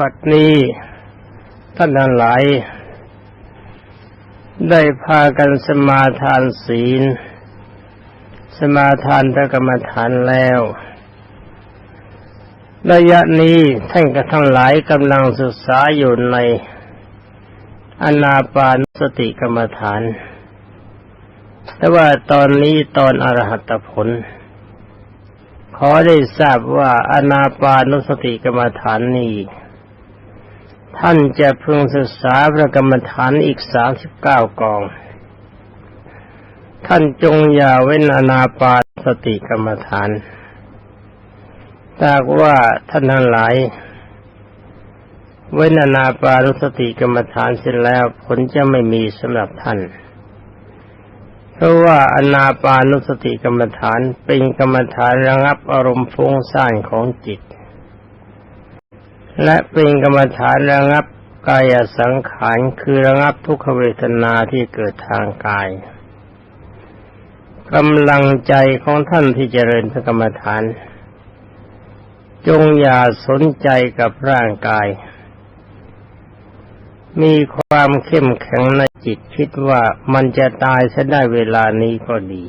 บัดนี้ท่านทั้งหลาย ได้พากันสมาทานศีล สมาทานพระกรรมฐานแล้ว ระยะนี้ท่านก็ทั้งหลายกำลังศึกษาอยู่ในอนาปานสติกรรมฐาน แต่ว่าตอนนี้ตอนอรหัตผล ขอได้ทราบว่าอนาปานุสติกรรมฐานนี้ ท่านจะพึงศึกษาพระกรรมฐานอีกสามสิบเก้ากอง ท่านจงอย่าเว้นอนาปานสติกรรมฐานถ้าว่าท่านทั้งหลาย เว้นอนาปานุสติกรรมฐานเสร็จแล้วผลจะไม่มีสำหรับท่าน เพราะว่าอนาปานุสติกรรมฐานเป็นกรรมฐานระงับอารมณ์ฟุ้งซ่านของจิต และเป็นกรรมฐานระงับกายสังขารคือระงับทุกขเวทนาที่เกิดทางกายกำลังใจของท่านที่เจริญพระกรรมฐาน จงอย่าสนใจกับร่างกาย มีความเข้มแข็งในจิตคิดว่ามันจะตายซะได้เวลานี้ก็ดี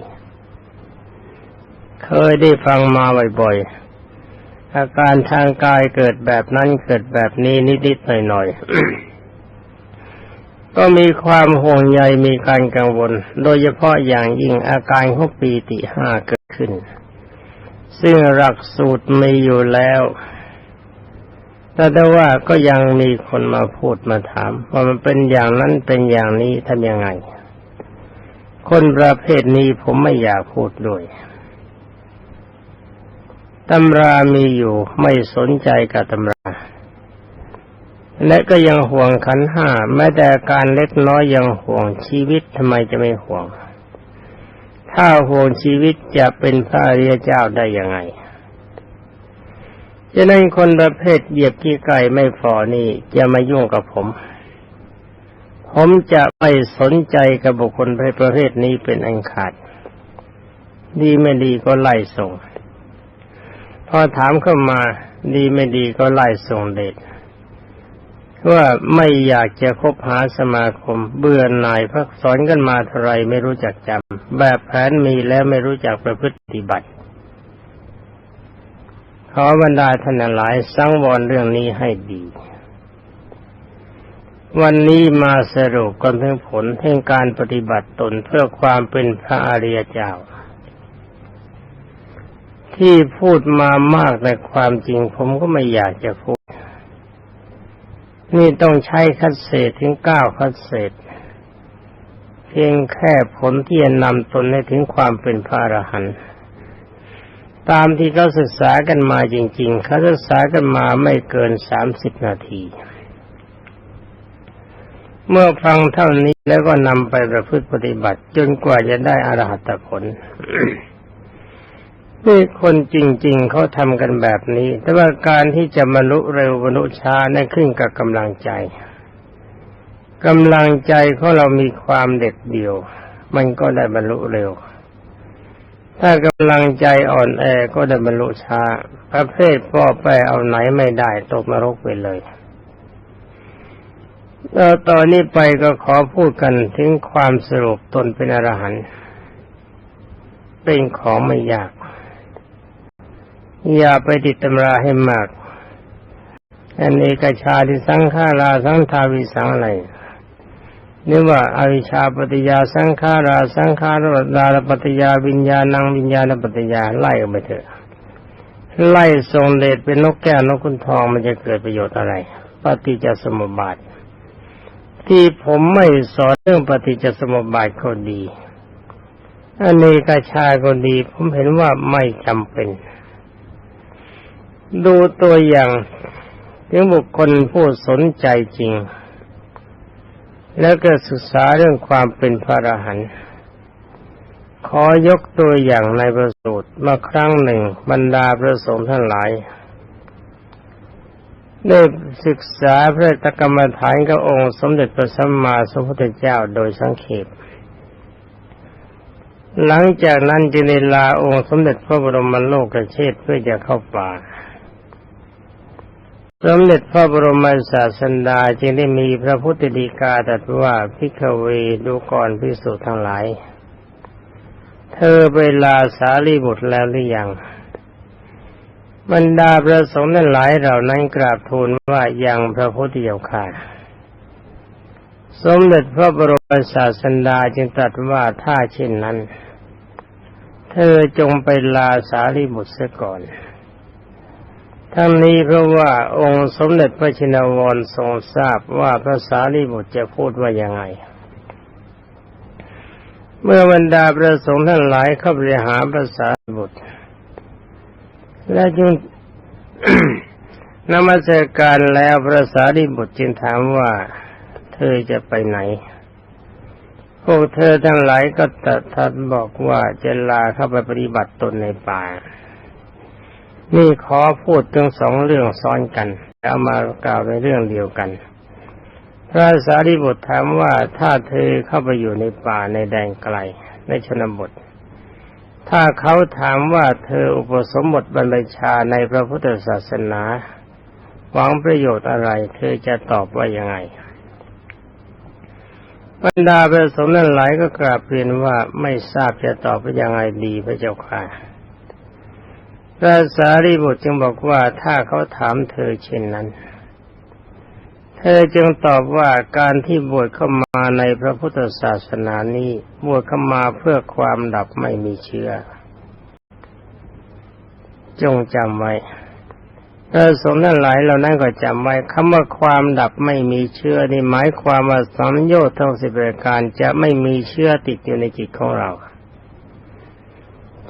เคยได้ฟังมาบ่อยๆ อาการทางกายเกิดแบบนั้นเกิดแบบนี้นิดๆหน่อยๆ ก็มีความห่วงใยมีการกังวล โดยเฉพาะอย่างยิ่งอาการของปีติห้าเกิดขึ้น ซึ่งหลักสูตรมีอยู่แล้วแต่ได้ว่าก็ยังมีคนมาพูดมาถาม ว่ามันเป็นอย่างนั้นเป็นอย่างนี้ทำยังไง คนประเภทนี้ผมไม่อยากพูดด้วย ตำรามีอยู่ไม่สนใจกับตำรา และก็ยังห่วงขันห้าแม้แต่การเล็กน้อยยังห่วงชีวิตทำไมจะไม่ห่วง ถ้าห่วงชีวิตจะเป็นพระอริยเจ้าได้ยังไงฉะนั้นคนประเภทเหยียบกี้ไก่ไม่พอนี่จะมายุ่งกับผม ผมจะไม่สนใจกับบุคคลประเภทนี้เป็นอันขาด ดีไม่ดีก็ไล่ส่ง อถามเข้ามาดีไม่ดีก็ไล่ส่งเด็ดว่าไม่อยากจะคบหาสมาคม เบื่อหน่ายพักสอนกันมาเท่าไรไม่รู้จักจำแบบแผนมีแล้วไม่รู้จักประพฤติปฏิบัติ ขอบรรดาท่านหลายสังวรเรื่องนี้ให้ดี วันนี้มาสรุปกันถึงผลแห่งการปฏิบัติตนเพื่อความเป็นพระอริยเจ้า ที่พูดมามากในความจริงผมก็ไม่อยากจะพูด นี่ต้องใช้คัดเศษถึงเก้าคัดเศษ เพียงแค่ผลที่จะนำตนให้ถึงความเป็นพระอรหันต์ตามที่เขาศึกษากันมาจริง ๆ เขาศึกษากันมาไม่เกินสามสิบนาที เมื่อฟังเท่านี้แล้วก็นำไปประพฤติปฏิบัติ จนกว่าจะได้อรหัตผล นี่คนจริง ๆเขาทำกันแบบนี้ แต่ว่าการที่จะบรรลุเร็วบรรลุช้านั่นขึ้นกับกำลังใจกำลังใจของเรามีความเด็ดเดี่ยว มันก็ได้บรรลุเร็ว ถ้ากำลังใจอ่อนแอก็ได้บรรลุช้า ประเภทพ่อแปรเอาไหนไม่ได้ตกนรกไปเลยแล้วตอนนี้ไปก็ขอพูดกันถึงความสรุปตนเป็นอรหันต์เป็นของไม่ยาก อย่าไปติดตำราให้มาก อันเอกชาที่สังขาราสังทาวิสังอะไรนี่ว่าอาวิชาปฏิยาสังขาราสังขาราลปฏิยาวิญญาณังวิญญาณปฏิยาไล่ออกไปเถอะไล่ทรงเดชเป็นนกแก้วนกคุณทองมันจะเกิดประโยชน์อะไร ปฏิจจสมุปบาท ที่ผมไม่สอนเรื่องปฏิจจสมุปบาทก็ดีอันนี้กาชาก็ดี ผมเห็นว่าไม่จำเป็น ดูตัวอย่างถึงบุคคลผู้สนใจจริง แล้วก็ศึกษาเรื่องความเป็นพระอรหันต์ขอยกตัวอย่างในประสูตรมาครั้งหนึ่งบรรดาพระสงฆ์ทั้งหลายได้ศึกษาพระตกรรมฐานกับองค์สมเด็จพระสัมมาสัมพุทธเจ้าโดยสังเขปหลังจากนั้นจึงได้ลาองค์สมเด็จพระบรมโลกเชษเพื่อจะเข้าป่า สมเด็จพระบรมศาสดาจึงได้มีพระพุทธดีกาตรัสว่าพิกเวดูก่อนพิสุทั้งหลาย เธอเวลาสารีบุตรแล้วหรือยังบรรดาพระสงฆ์นั้นหลายเหล่านั้นกราบทูลว่ายังพระพุทธเจ้าค่ะสมเด็จพระบรมศาสดาจึงตรัสว่าถ้าเช่นนั้น เธอจงไปลาสารีบุตรเสียก่อน ทั้งนี้เพราะว่าองค์สมเด็จพระชินวรทรงทราบว่าพระสารีบุตรจะพูดว่ายังไง เมื่อบรรดาประสงค์ทั้งหลายเข้าไปหาพระสารีบุตร และจึงนมัสการแล้วพระสารีบุตรจึงถามว่าเธอจะไปไหน พวกเธอทั้งหลายก็ตัดทันบอกว่าจะลาเข้าไปปฏิบัติตนในป่า นี่ขอพูดถึงสองเรื่องซ้อนกันเอามากล่าวในเรื่องเดียวกัน พระสารีบุตรถามว่าถ้าเธอเข้าไปอยู่ในป่าในแดนไกลในชนบท ถ้าเขาถามว่าเธออุปสมบทบรรพชาในพระพุทธศาสนา หวังประโยชน์อะไร เธอจะตอบว่ายังไงบรรดาพระสงฆ์นั้นหลายก็กราบเรียนว่าไม่ทราบจะตอบว่ายังไงดีพระเจ้าค่ะ พระสารีบุตรจึงบอกว่าถ้าเขาถามเธอเช่นนั้น เธอจึงตอบว่าการที่บวชเข้ามาในพระพุทธศาสนานี้บวชเข้ามาเพื่อความดับไม่มีเชื้อ จงจำไว้พระสงฆ์นั้นหลายเหล่านั้นก็จำไว้คำว่าความดับไม่มีเชื้อนี่หมายความว่าสัมโยชน์ทั้งสิบประการจะไม่มีเชื้อติดอยู่ในจิตของเรา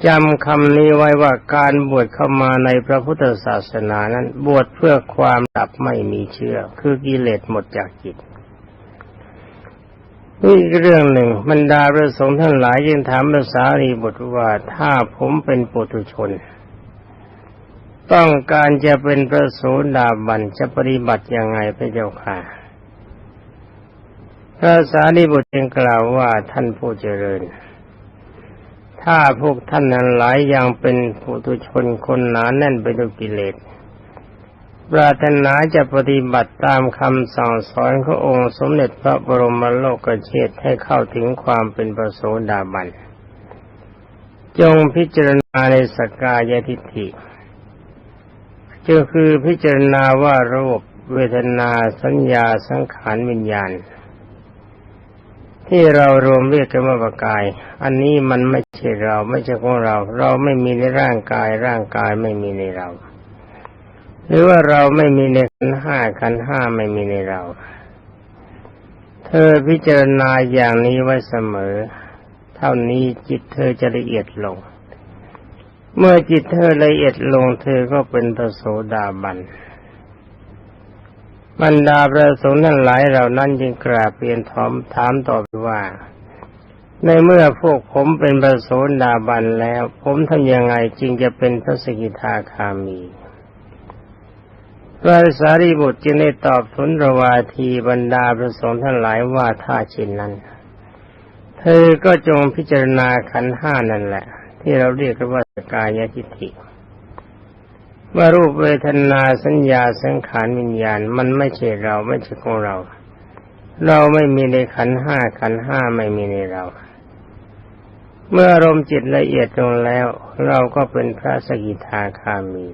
จำคำนี้ไว้ว่าการบวชเข้ามาในพระพุทธศาสนานั้น บวชเพื่อความดับไม่มีเชื่อ คือกิเลสหมดจากจิตนี่อีกเรื่องหนึ่งบรรดาพระสงฆ์ท่านหลายยังถามภาษารีบุตรว่าถ้าผมเป็นปุถุชน ต้องการจะเป็นพระโสดาบันจะปฏิบัติยังไงพระเจ้าค่ะพระสารีบุตรจึงกล่าวว่าท่านผู้เจริญ ถ้าพวกท่านนั้นหลายอยังเป็นปุถุชนคนหนาแน่นไปด้วยกิเลสปรารถนาจะปฏิบัติตามคำสั่งสอนขององค์สมเด็จพระบรมโลกเชษฐ์ให้เข้าถึงความเป็นประโสดาบัน จงพิจารณาในสกกายทิฏฐิก็คือพิจารณาว่ารูปเวทนาสัญญาสังขารวิญญาณ ที่เรารวมเรียกกันว่าประกาย อันนี้มันไม่ใช่เราไม่ใช่ของเรา เราไม่มีในร่างกาย ร่างกายไม่มีในเรา หรือว่าเราไม่มีในขันห้าขันห้าไม่มีในเรา เธอพิจารณาอย่างนี้ไว้เสมอ เท่านี้จิตเธอจะละเอียดลง เมื่อจิตเธอละเอียดลง เธอก็เป็นพระโสดาบัน บรรดาพระสงฆ์นั้นหลายเหล่านั้นจึงกราบเรียนถามถามต่อไปว่า ในเมื่อพวกผมเป็นพระโสดาบันแล้ว ผมทำยังไงจึงจะเป็นพระสกิทาคามีพระสารีบุตรจึงได้ตอบทุนรวาทีบรรดาพระสงฆ์ท่านหลายว่าถ้าเช่นนั้น เธอก็จงพิจารณาขันห้านั่นแหละ ที่เราเรียกว่าสกายทิฏฐิ ว่ารูปเวทนาสัญญาสังขารวิญญาณ มันไม่ใช่เราไม่ใช่ของเรา เราไม่มีในขันห้าขันห้าไม่มีในเรา เมื่ออารมณ์จิตละเอียดลงแล้ว เราก็เป็นพระสกิทาคามี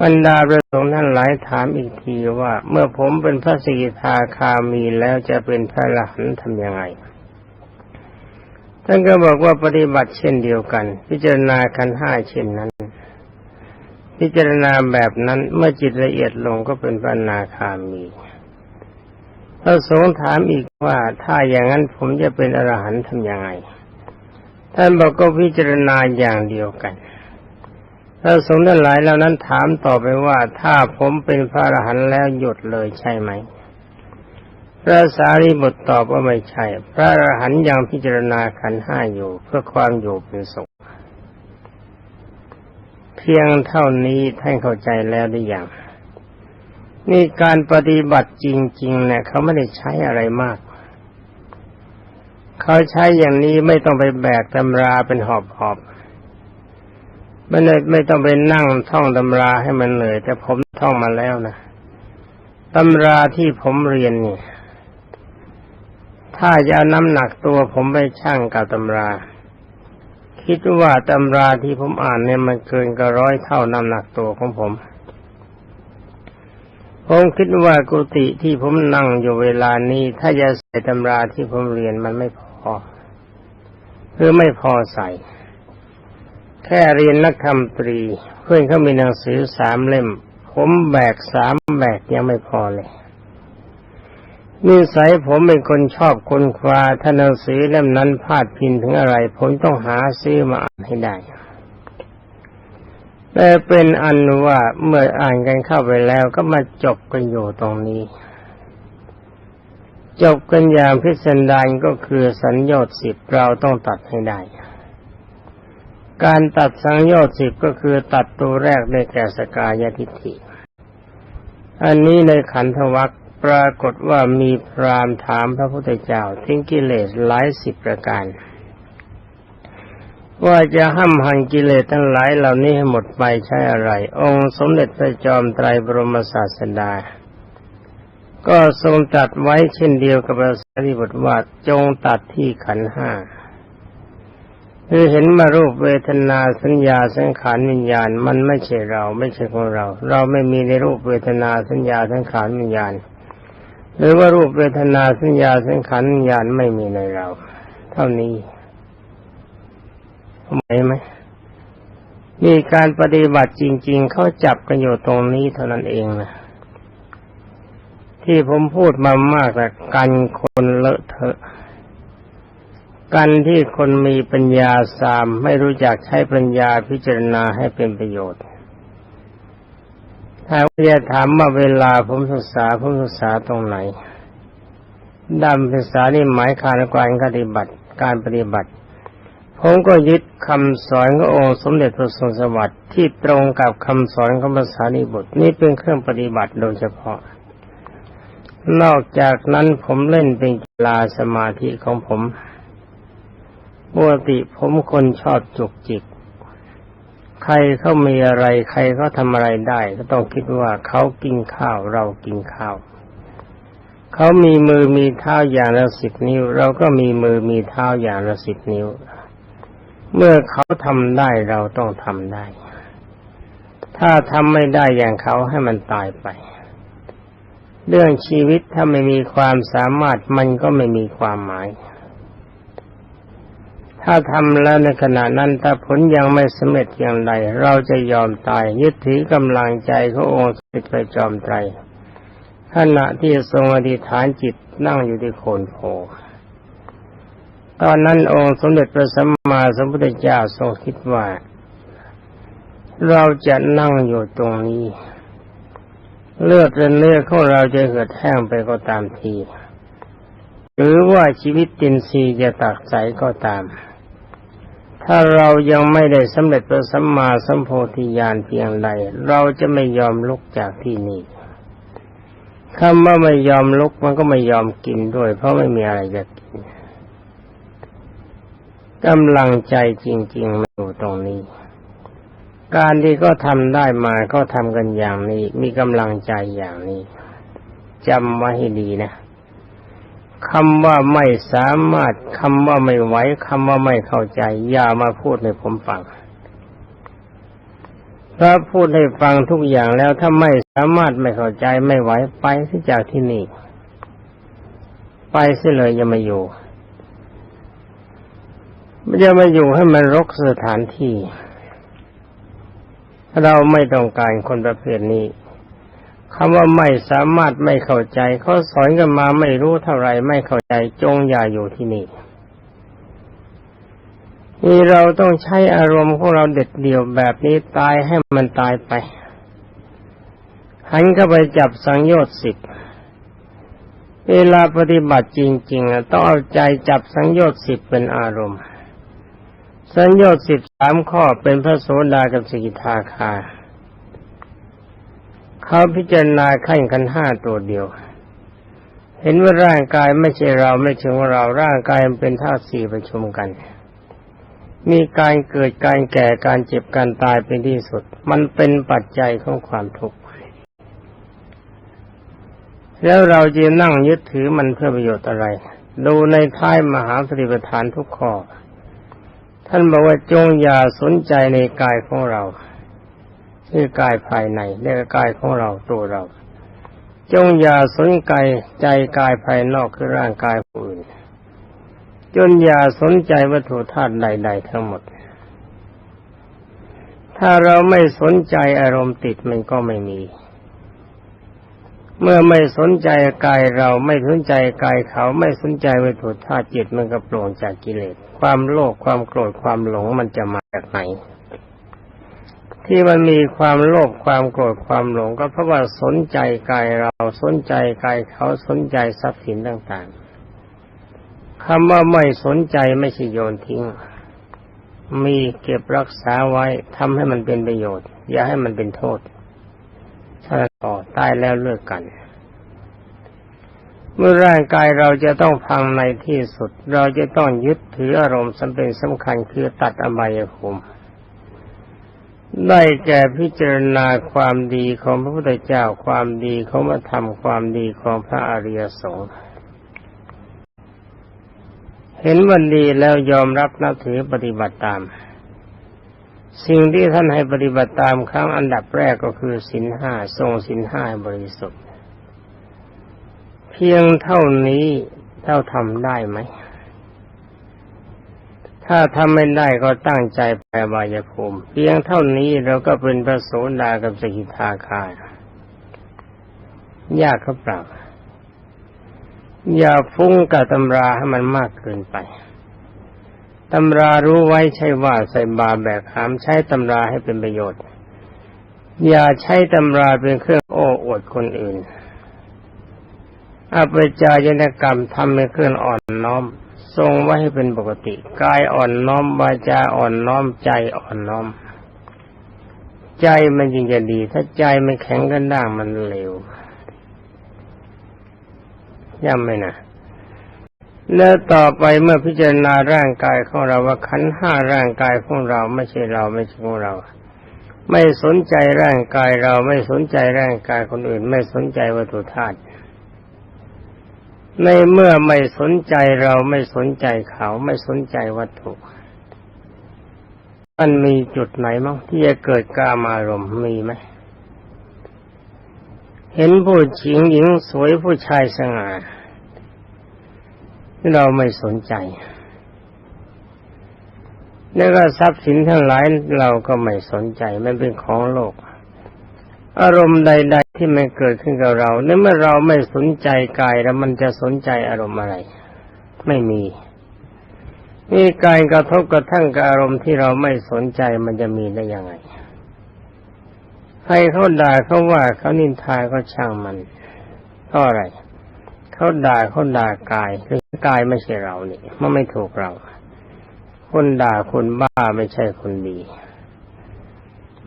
บรรดาประสงค์ท่านหลายถามอีกทีว่า เมื่อผมเป็นพระสกิทาคามีแล้วจะเป็นพระอรหันทำยังไงท่านก็บอกว่าปฏิบัติเช่นเดียวกัน พิจารณาขันห้าเช่นนั้น พิจารณาแบบนั้นเมื่อจิตละเอียดลงก็เป็นพระอนาคามีพระสงฆ์ถามอีกว่าถ้าอย่างนั้นผมจะเป็นอรหันต์ทำยังไง ท่านบอกก็พิจารณาอย่างเดียวกันพระสงฆ์ทั้งหลายเหล่านั้นถามต่อไปว่าถ้าผมเป็นพระอรหันต์แล้วหยุดเลยใช่ไหม พระสารีบุตรตอบว่าไม่ใช่ พระอรหันต์ยังพิจารณาขันห้าอยู่เพื่อความอยู่เป็นสุข พียงเท่านี้ท่านเข้าใจแล้วหรือยังนี่การปฏิบัติจริง ๆ เนี่ยเขาไม่ได้ใช้อะไรมาก เขาใช้อย่างนี้ไม่ต้องไปแบกตำราเป็นหอบหอบไม่ได้ไม่ต้องไปนั่งท่องตำราให้มันเหนื่อย แต่ผมท่องมาแล้วนะตำราที่ผมเรียนเนี่ย ถ้าจะน้ำหนักตัวผมไปชั่งกับตำรา คิดว่าตำราที่ผมอ่านเนี่ยมันเกินกว่าร้อยเท่าน้ำหนักตัวของผม ผมคิดว่ากุฏิที่ผมนั่งอยู่เวลานี้ ถ้าจะใส่ตำราที่ผมเรียนมันไม่พอคือไม่พอใส่ แค่เรียนนักธรรมตรี เพื่อนเขามีหนังสือสามเล่ม ผมแบกสามแบกยังไม่พอเลย นิสัยผมเป็นคนชอบคนคว้าถ้าหนังสือเล่มนั้นพาดพินถึงอะไร ผมต้องหาซื้อมาอ่านให้ได้ แต่เป็นอันว่าเมื่ออ่านกันเข้าไปแล้วก็มาจบกันอยู่ตรงนี้ จบกันอย่างพิสดารก็คือสัญญาสิบเราต้องตัดให้ได้ การตัดสังโยชน์สิบก็คือตัดตัวแรกได้แก่สกายทิฏฐิอันนี้ในขันธวัค ปรากฏว่ามีพรามถามพระพุทธเจ้าทิ้งกิเลสหลายสิบประการ ว่าจะห้ำหันกิเลสทั้งหลายเหล่านี้ให้หมดไปใช้อะไร องค์สมเด็จพระจอมไตรบรมศาสดา ก็ทรงตัดไว้เช่นเดียวกับพระสารีบุตรว่าจงตัดที่ขันห้าคือเห็นมารูปเวทนาสัญญาสังขารวิญญาณ มันไม่ใช่เรา ไม่ใช่ของเรา เราไม่มีในรูปเวทนาสัญญาสังขารวิญญาณ หรือว่ารูปเวทนาสัญญาสังขารญาณไม่มีในเรา เท่านี้หมายไหมมีการปฏิบัติจริง ๆ เขาจับกันอยู่ตรงนี้เท่านั้นเองนะที่ผมพูดมามากแต่กันคนเลอะเทอะกันที่คนมีปัญญาสามไม่รู้จักใช้ปัญญาพิจารณาให้เป็นประโยชน์ ถ้าจะถามว่าเวลาผมศึกษาผมศึกษาตรงไหนดำศึกษานี่หมายการการปฏิบัติการปฏิบัติ ผมก็ยึดคำสอนขององค์สมเด็จพระสุสวัสดิ์ที่ตรงกับคำสอนของภาษานิบุตรนี่เป็นเครื่องปฏิบัติโดยเฉพาะ นอกจากนั้นผมเล่นเป็นกีฬาสมาธิของผมปกติผมคนชอบจุกจิก ใครเขามีอะไร ใครเขาทำอะไรได้ ก็ต้องคิดว่าเขากินข้าวเรากินข้าวเขามีมือมีเท้าอย่างละสิบนิ้ว เราก็มีมือมีเท้าอย่างละสิบนิ้ว เมื่อเขาทำได้เราต้องทำได้ ถ้าทำไม่ได้อย่างเขาให้มันตายไป เรื่องชีวิตถ้าไม่มีความสามารถมันก็ไม่มีความหมาย ถ้าทำแล้วในขณะนั้นถ้าผลยังไม่สำเร็จอย่างไร เราจะยอมตายยึดถือกำลังใจขององค์สมเด็จพระจอมไตรขณะที่ทรงอธิษฐานจิตนั่งอยู่ที่โคนโพตอนนั้นองค์สมเด็จพระสัมมาสัมพุทธเจ้าทรงคิดว่า เราจะนั่งอยู่ตรงนี้ เลือดเนื้อของเราจะเหือดแห้งไปก็ตามที หรือว่าชีวิตตินซีจะตักใสก็ตาม ถ้าเรายังไม่ได้สำเร็จพระสัมมาสัมโพธิญาณเพียงใดเราจะไม่ยอมลุกจากที่นี่คำว่าไม่ยอมลุกมันก็ไม่ยอมกินด้วย เพราะไม่มีอะไรจะกินกำลังใจจริงๆมาอยู่ตรงนี้ การที่ก็ทำได้มาก็ทำกันอย่างนี้ มีกำลังใจอย่างนี้จำไว้ให้ดีนะ คำว่าไม่สามารถคำว่าไม่ไหวคำว่าไม่เข้าใจ อย่ามาพูดให้ผมฟังถ้าพูดให้ฟังทุกอย่างแล้วถ้าไม่สามารถไม่เข้าใจไม่ไหวไปที่จากที่นี่ ไปเสียเลยอย่ามาอยู่ไม่จะมาอยู่ให้มันรกสถานที่ เราไม่ต้องการคนประเภทนี้ คำว่าไม่สามารถไม่เข้าใจเขาสอนกันมาไม่รู้เท่าไรไม่เข้าใจจงอย่าอยู่ที่นี่นี่เราต้องใช้อารมณ์ของเราเด็ดเดี่ยวแบบนี้ตายให้มันตายไป หันเข้าไปจับสังโยชน์สิบเวลาปฏิบัติจริงๆต้องเอาใจจับสังโยชน์สิบเป็นอารมณ์ สังโยชน์สิบสามข้อเป็นพระโสดากับสกิทาคา เขาพิจารณาขั้นกันห้าตัวเดียว เห็นว่าร่างกายไม่ใช่เราไม่ใช่ของเราร่างกายมันเป็นธาตุสี่ประชุมกัน มีการเกิดการแก่การเจ็บการตายเป็นที่สุด มันเป็นปัจจัยของความทุกข์แล้วเราจะนั่งยึดถือมันเพื่อประโยชน์อะไร ดูในท้ายมหาสติปัฏฐานทุกข้อ ท่านบอกว่าจงอย่าสนใจในกายของเรา คือกายภายในเรียกกายของเราตัวเรา จงอย่าสนใจใจกายภายนอกคือร่างกายผู้อื่น จนอย่าสนใจวัตถุธาตุใด ๆ ทั้งหมด ถ้าเราไม่สนใจอารมณ์ติดมันก็ไม่มี เมื่อไม่สนใจกายเราไม่สนใจกายเขาไม่สนใจวัตถุธาตุจิตมันก็โปร่งจากกิเลสความโลภความโกรธความหลงมันจะมาจากไหน ที่มันมีความโลภความโกรธความหลงก็เพราะว่าสนใจกายเราสนใจกายเขาสนใจทรัพย์สินต่างๆคำว่าไม่สนใจไม่ใช่โยนทิ้ง มีเก็บรักษาไว้ทำให้มันเป็นประโยชน์ อย่าให้มันเป็นโทษถ้าต่อตายแล้วเลิกกัน เมื่อร่างกายเราจะต้องพังในที่สุด เราจะต้องยึดถืออารมณ์สำเป็นสำคัญคือตัดอบายภูมิ ได้แก่พิจารณาความดีของพระพุทธเจ้าความดีของพระธรรมความดีของพระอริยสงฆ์เห็นวันดีแล้วยอมรับนับถือปฏิบัติตาม สิ่งที่ท่านให้ปฏิบัติตามครั้งอันดับแรกก็คือสินห้าทรงสินห้าบริสุทธิ์ เพียงเท่านี้เท่าทำได้ไหม ถ้าทำไม่ได้ก็ตั้งใจไปบายภูมิเพียงเท่านี้เราก็เป็นพระโสดากับสกิทาคายยากเขาเปล่าอย่าฟุ้งกับตำราให้มันมากเกินไปตำรารู้ไว้ใช่ว่าใส่บาแบกหามใช้ตำราให้เป็นประโยชน์ อย่าใช้ตำราเป็นเครื่องโอ้อวดคนอื่นอภิจายนกรรมทำเป็นเครื่องอ่อนน้อม ทรงไว้ให้เป็นปกติกายอ่อนน้อมวาจาอ่อนน้อมใจอ่อนน้อม ใจมันจริงจะดี ถ้าใจมันแข็งกันด้างมันเร็วย่ำไหมนะแล้วต่อไปเมื่อพิจารณาร่างกายของเราว่าขันห้าร่างกายของเราไม่ใช่เราไม่ใช่ของเรา ไม่สนใจร่างกายเราไม่สนใจร่างกายคนอื่น ไม่สนใจวัตถุธาตุ ในเมื่อไม่สนใจเราไม่สนใจเขาไม่สนใจวัตถุ มันมีจุดไหนมั้งที่จะเกิดกามารมณ์มีไหมเห็นผู้หญิงหญิงสวยผู้ชายสง่าเราไม่สนใจแล้วก็ทรัพย์สินทั้งหลายเราก็ไม่สนใจ มันเป็นของโลก อารมณ์ใด ที่มันเกิดขึ้นกับเราในเมื่อเราไม่สนใจกายแล้วมันจะสนใจอารมณ์อะไร ไม่มีนี่การกระทบกระทั่งกับอารมณ์ที่เราไม่สนใจมันจะมีได้ยังไง ใครเขาด่าเขาว่าเขานินทาก็ช่างมันก็อะไรเขาด่าเขาด่ากายคือกายไม่ใช่เรานี่มันไม่ถูกเรา คนด่าคนบ้าไม่ใช่คนดี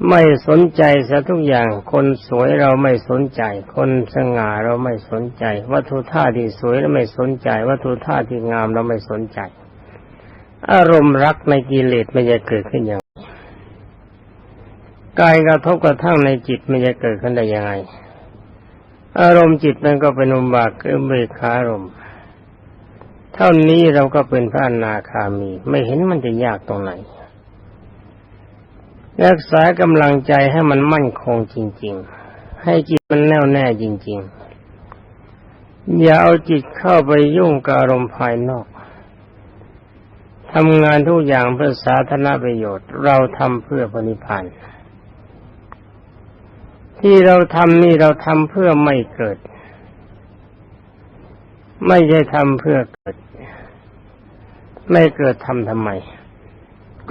ไม่สนใจซะทุกอย่าง คนสวยเราไม่สนใจ คนสง่าเราไม่สนใจ วัตถุท่าที่สวยเราไม่สนใจ วัตถุท่าที่งามเราไม่สนใจ อารมณ์รักในกิเลสมันจะเกิดขึ้นอย่างกายกระทบกระทั่งในจิตมันจะเกิดขึ้นได้ยังไง อารมณ์จิตมันก็เป็นอุบากคือเบคารมเท่านี้เราก็เป็นพระอนาคามี ไม่เห็นมันจะยากตรงไหน รักษากำลังใจให้มันมั่นคงจริง ๆ ให้จิตมันแน่วแน่จริง ๆ อย่าเอาจิตเข้าไปยุ่งกับอารมณ์ภายนอกทำงานทุกอย่างเพื่อสาธารณประโยชน์ เราทำเพื่อปณิพันธ์ที่เราทำนี่เราทำเพื่อไม่เกิด ไม่ใช่ทำเพื่อเกิด ไม่เกิดทำทำไม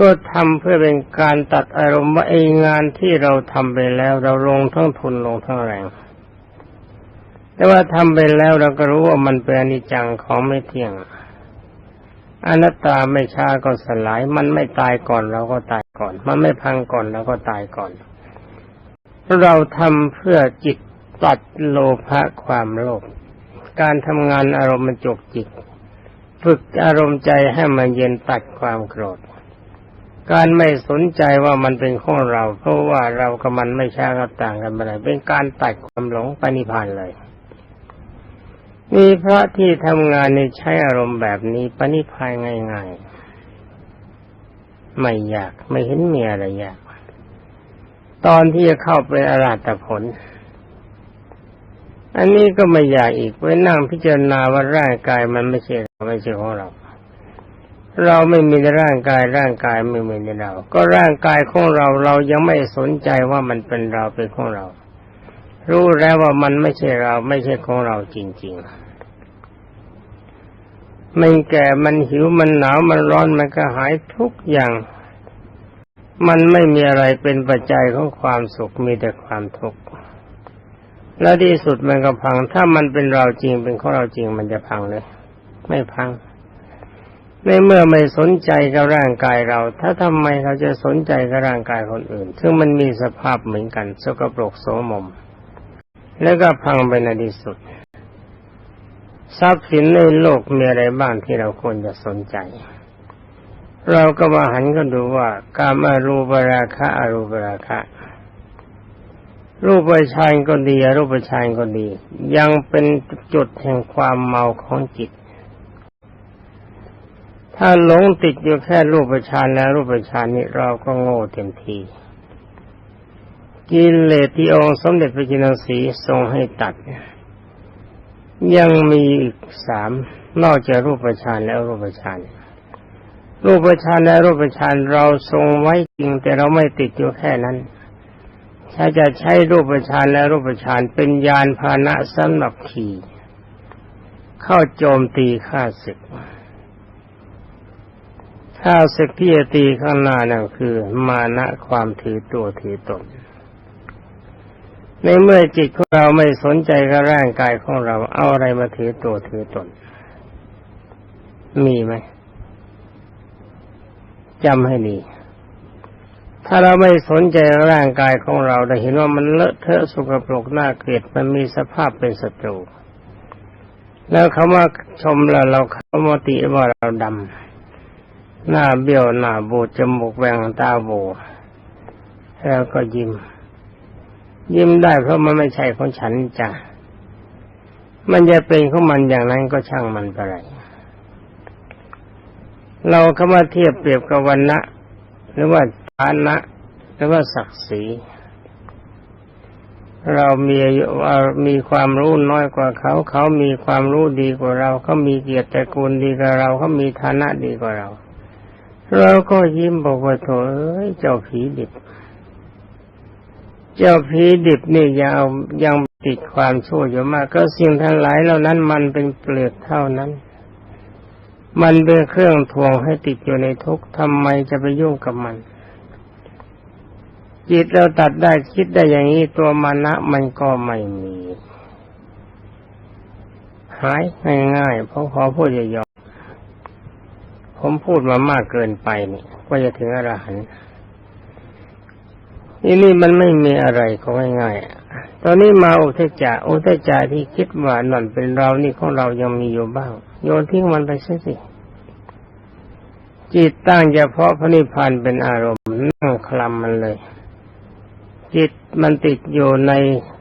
ก็ทำเพื่อเป็นการตัดอารมณ์ว่าไองานที่เราทำไปแล้ว เราลงทั้งทุนลงทั้งแรง แต่ว่าทำไปแล้วเราก็รู้ว่ามันเป็นอนิจจังของไม่เที่ยงอนัตตาไม่ช้าก็สลาย มันไม่ตายก่อนเราก็ตายก่อน มันไม่พังก่อนเราก็ตายก่อน เราทำเพื่อจิตตัดโลภะความโลภการทำงานอารมณ์มันจกจิต ฝึกอารมณ์ใจให้มันเย็นตัดความโกรธ การไม่สนใจว่ามันเป็นของเรา เพราะว่าเรากับมันไม่ช้ากับต่างกันไปไหนเป็นการตัดความหลงปณิพานเลยมีพระที่ทำงานในใช้อารมณ์แบบนี้ปณิพายง่ายๆ ไม่ยากไม่เห็นมีอะไรยาก ตอนที่จะเข้าไปอาราตผล อันนี้ก็ไม่ยากอีกไว้นั่งพิจารณาว่าร่างกายมันไม่ใช่ไม่ใช่ของเรา เราไม่มีในร่างกายร่างกายไม่มีในเรา ก็ร่างกายของเราเรายังไม่สนใจว่ามันเป็นเราเป็นของเรา รู้แล้วว่ามันไม่ใช่เราไม่ใช่ของเราจริง ๆ มันแก่มันหิวมันหนาวมันร้อนมันก็หายทุกอย่าง มันไม่มีอะไรเป็นปัจจัยของความสุขมีแต่ความทุกข์แล้วที่สุดมันก็พัง ถ้ามันเป็นเราจริงเป็นของเราจริงมันจะพังเลย ไม่พัง ในเมื่อไม่สนใจกับร่างกายเรา ถ้าทำไมเราจะสนใจกับร่างกายคนอื่น ซึ่งมันมีสภาพเหมือนกันสกปรกโสมม แล้วก็พังไปในที่สุด ทรัพย์สินในโลกมีอะไรบ้างที่เราควรจะสนใจ เราก็มาหันก็ดูว่าการมารูปราคะอรูปราคะ รูปฌานก็ดีอรูปฌานก็ดี ยังเป็นจุดแห่งความเมาของจิต ถ้าหลงติดอยู่แค่รูปฌานและรูปฌานนี้เราก็โง่เต็มทีกิเลสที่องค์สมเด็จพระจินสีทรงให้ตัด ยังมีอีกสามนอกจากรูปฌานและรูปฌานรูปฌานและรูปฌานเราทรงไว้จริงแต่เราไม่ติดอยู่แค่นั้นถ้าจะใช้รูปฌานและรูปฌานเป็นยานพาหนะสำหรับขี่เข้าโจมตีข้าศึก ข้าศึกที่จะตีข้างหน้านั่นคือ มานะความถือตัวถือตนในเมื่อจิตของเราไม่สนใจกับร่างกายของเรา เอาอะไรมาถือตัวถือตน มีไหมจำให้ดีถ้าเราไม่สนใจร่างกายของเราแต่เห็นว่ามันเลอะเทอะสกปรกน่าเกลียดมันมีสภาพเป็นศัตรู แล้วเขามาชมเราเราเขามาติว่าเราดำ หน้าเบี้ยวหน้าบูดจมูกแหว่งตาโบแล้วก็ยิ้ม ยิ้มได้เพราะมันไม่ใช่ของฉันจ้ะมันจะเป็นของมันอย่างนั้นก็ช่างมันไปเลยเราเข้ามาเทียบเปรียบกับวันนะหรือว่าฐานะ หรือว่าศักดิ์ศรีเรามีอายุมีความรู้น้อยกว่าเขา เขามีความรู้ดีกว่าเรา เขามีเกียรติตระกูลดีกว่าเรา เขามีฐานะดีกว่าเรา เราก็ยิ้มบอกว่าโถเอ้ยเจ้าผีดิบ เจ้าผีดิบนี่ยังเอายังติดความชั่วอยู่มาก ก็สิ่งทั้งหลายเหล่านั้นมันเป็นเปลือกเท่านั้น มันเป็นเครื่องทวงให้ติดอยู่ในทุกข์ทำไมจะไปยุ่งกับมัน จิตเราตัดได้คิดได้อย่างนี้ตัวมานะมันก็ไม่มี หายง่ายๆเพราะขอพูดย่อ ผมพูดมามากเกินไปนี่ก็จะถึงอรหันต์นี่นี่มันไม่มีอะไรก็ง่ายๆ ตอนนี้มาอุทจจะอุทจจะที่คิดว่านั่นเป็นเรานี่ของเรายังมีอยู่บ้าง โยนทิ้งมันไปซะสิ จิตตั้งเฉพาะพระนิพพานเป็นอารมณ์นั่งคลำมันเลย จิตมันติดอยู่ใน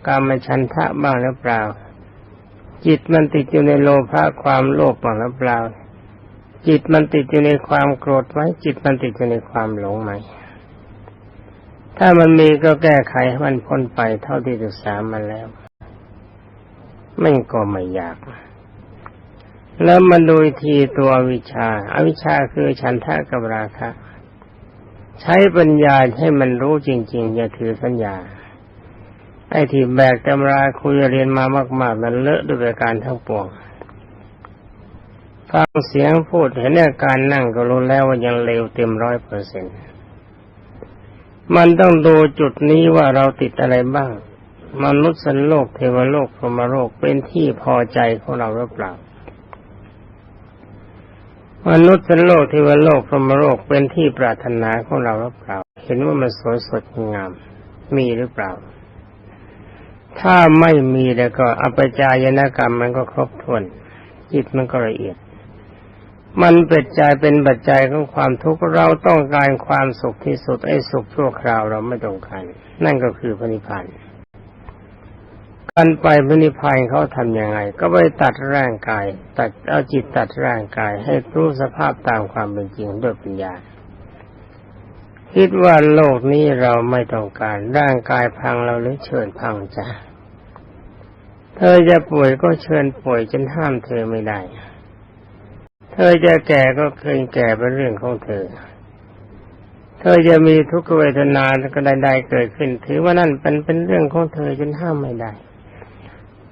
กามฉันทะบ้างหรือเปล่า จิตมันติดอยู่ในโลภะความโลภบ้างหรือเปล่า จิตมันติดอยู่ในความโกรธไหมจิตมันติดอยู่ในความหลงไหม ถ้ามันมีก็แก้ไขให้มันพ้นไปเท่าที่ศึกษามาแล้วไม่ก็ไม่ยาก แล้วมาดูทีตัววิชาอาวิชาคือฉันทะกับราคะ ใช้ปัญญาให้มันรู้จริง ๆ อย่าถือสัญญาไอ้ที่แบกตำราคุยเรียนมามาก ๆ มันเลอะด้วยการทั้งปวง ฟังเสียงพูดเห็นอาการนั่งก็รู้แล้วว่ายังเลวเต็มร้อยเปอร์เซ็นต์มันต้องดูจุดนี้ว่าเราติดอะไรบ้าง มนุษย์สันโลกเทวโลกพรหมโลกเป็นที่พอใจของเราหรือเปล่ามนุษย์สันโลกเทวโลกพรหมโลกเป็นที่ปรารถนาของเราหรือเปล่า เห็นว่ามันสวยสดงามมีหรือเปล่า ถ้าไม่มีแล้วก็อปจายนกรรมมันก็ครบถ้วนจิตมันก็ละเอียด มันเป็นใจเป็นปัจจัยของความทุกข์เราต้องการความสุขที่สุดไอ้สุขชั่วคราวเราไม่ต้องการนั่นก็คือพระนิพพานการไปพระนิพพานเขาทำยังไง ก็ไปตัดร่างกาย ตัดเอาจิตตัดร่างกาย ให้รู้สภาพตามความเป็นจริงด้วยปัญญา คิดว่าโลกนี้เราไม่ต้องการร่างกายพังเราเลยเชิญพังจ้ะเธอจะป่วยก็เชิญป่วยจนห้ามเธอไม่ได้ เธอจะแก่ก็เคยแก่เป็นเรื่องของเธอ เธอจะมีทุกขเวทนาก็ได้ได้เกิดขึ้น ถือว่านั่นเป็นเป็นเรื่องของเธอจนห้ามไม่ได้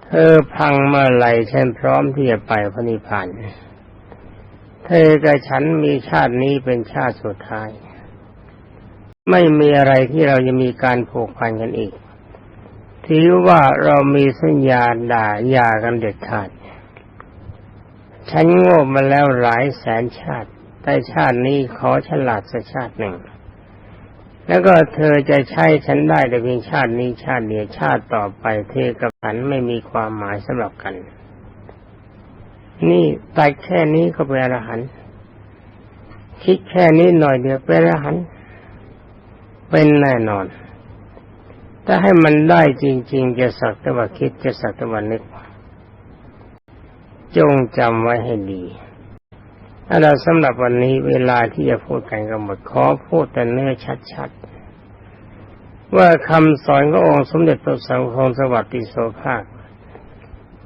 เธอพังเมื่อไหร่ฉันพร้อมที่จะไปพระนิพพานเธอกับฉันมีชาตินี้เป็นชาติสุดท้าย ไม่มีอะไรที่เราจะมีการผูกพันกันอีกถือว่าเรามีสัญญาด่าหย่ากันเด็ดขาด ฉันโง่มาแล้วหลายแสนชาติ แต่ชาตินี้ขอฉลาดสักชาติหนึ่ง แล้วก็เธอจะใช้ฉันได้แต่เพียงชาตินี้ชาติเดียวชาติต่อไปเธอกับฉันไม่มีความหมายสำหรับกัน นี่ตายแค่นี้ก็เป็นอรหันต์คิดแค่นี้หน่อยเดียวเป็นอรหันต์เป็นแน่นอน ถ้าให้มันได้จริง ๆ จะสักแต่ว่าคิดจะสักแต่ว่านึก จงจำไว้ให้ดีถ้าเราสำหรับวันนี้เวลาที่จะพูดกันก็หมดขอพูดแต่เนื้อชัดๆ ว่าคำสอนขององค์สมเด็จพระสังฆสวัสดิโสภาค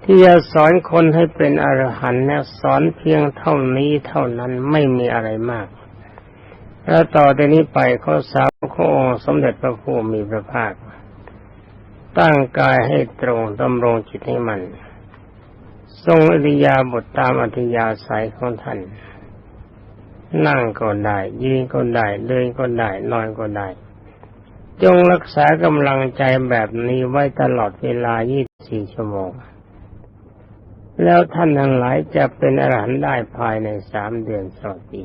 ที่จะสอนคนให้เป็นอรหันต์นี่ยสอนเพียงเท่านี้เท่านั้นไม่มีอะไรมาก แล้วต่อจากนี้ไปข้อสาวขององค์สมเด็จพระผู้มีพระภาค ตั้งกายให้ตรงดำรงจิตให้มัน ทรงอริยาบทตามอัธยาศัยของท่าน นั่งก็ได้ยืนก็ได้เดินก็ได้นอนก็ได้ จงรักษากำลังใจแบบนี้ไว้ตลอดเวลา 24 ชั่วโมง แล้วท่านทั้งหลายจะเป็นอรหันต์ได้ภายในสามเดือนสอดปี